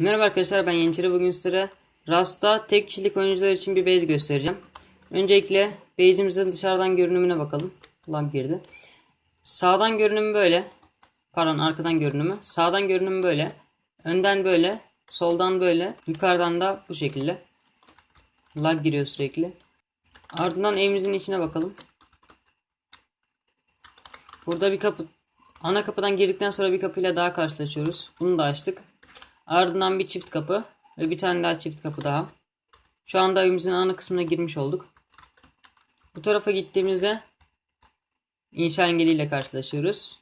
Merhaba arkadaşlar ben Yeniçeri bugün size Rust'ta tek kişilik oyuncular için bir base göstereceğim. Öncelikle base'imizin dışarıdan görünümüne bakalım. Lag girdi. Sağdan görünümü böyle. Pardon arkadan görünümü. Sağdan görünümü böyle. Önden böyle. Soldan böyle. Yukarıdan da bu şekilde. Lag giriyor sürekli. Ardından evimizin içine bakalım. Burada bir kapı ana kapıdan girdikten sonra bir kapıyla daha karşılaşıyoruz. Bunu da açtık. Ardından bir çift kapı ve bir tane daha çift kapı daha. Şu anda evimizin ana kısmına girmiş olduk. Bu tarafa gittiğimizde inşa engeliyle karşılaşıyoruz.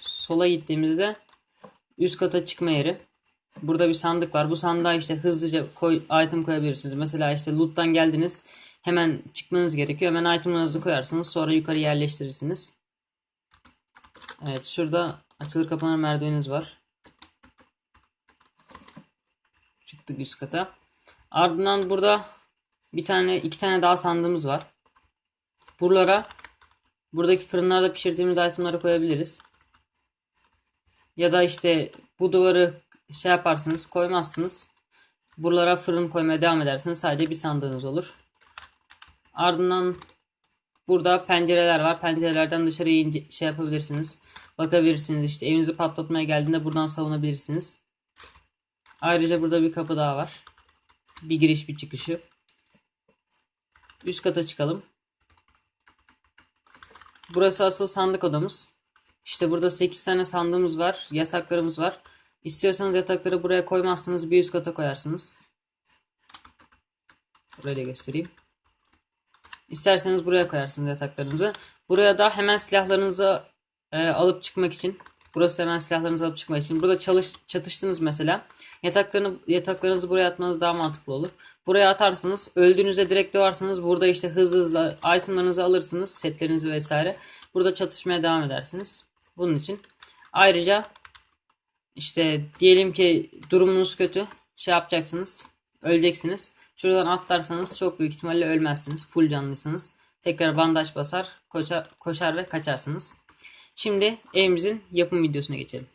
Sola gittiğimizde üst kata çıkma yeri. Burada bir sandık var. Bu sandığa işte hızlıca koy, item koyabilirsiniz. Mesela işte loot'tan geldiniz. Hemen çıkmanız gerekiyor. Hemen itemlarınızı koyarsınız. Sonra yukarı yerleştirirsiniz. Evet şurada açılır kapanır merdiveniniz var. Çıktık üst kata. Ardından burada bir tane iki tane daha sandığımız var. Buralara buradaki fırınlarda pişirdiğimiz itemları koyabiliriz. Ya da işte bu duvarı şey yaparsınız koymazsınız. Buralara fırın koymaya devam edersiniz. Sadece bir sandığınız olur. Ardından burada pencereler var. Pencerelerden dışarıya ince, şey yapabilirsiniz. Bakabilirsiniz. İşte evinizi patlatmaya geldiğinde buradan savunabilirsiniz. Ayrıca burada bir kapı daha var. Bir giriş bir çıkışı. Üst kata çıkalım. Burası asıl sandık odamız. İşte burada 8 tane sandığımız var. Yataklarımız var. İstiyorsanız yatakları buraya koymazsınız. Bir üst kata koyarsınız. Burayı da göstereyim. İsterseniz buraya koyarsınız yataklarınızı. Buraya da hemen silahlarınızı e, alıp çıkmak için. Burası hemen silahlarınızı alıp çıkmak için. Burada çalış, çatıştınız mesela. Yataklarını, yataklarınızı buraya atmanız daha mantıklı olur. Buraya atarsınız. Öldüğünüzde direkt doğarsınız. Burada işte hızlı hızlı itemlarınızı alırsınız. Setlerinizi vesaire. Burada çatışmaya devam edersiniz. Bunun için. Ayrıca işte diyelim ki durumunuz kötü. Şey yapacaksınız. Öleceksiniz. Şuradan atlarsanız çok büyük ihtimalle ölmezsiniz. Full canlıysanız. Tekrar bandaj basar, koşar, koşar ve kaçarsınız. Şimdi evimizin yapım videosuna geçelim.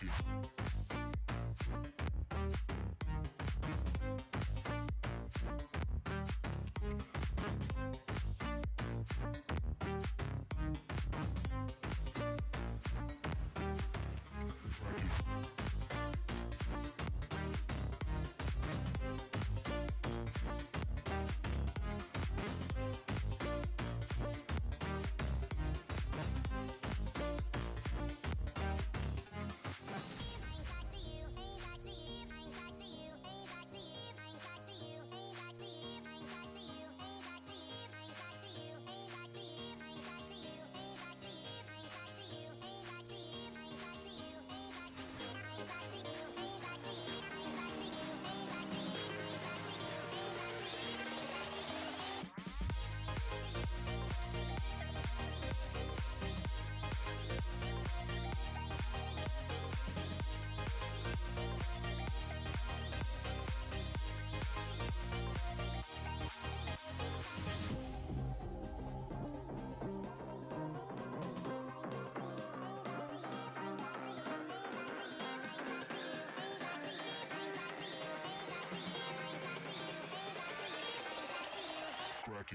Aqui.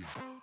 Rocky.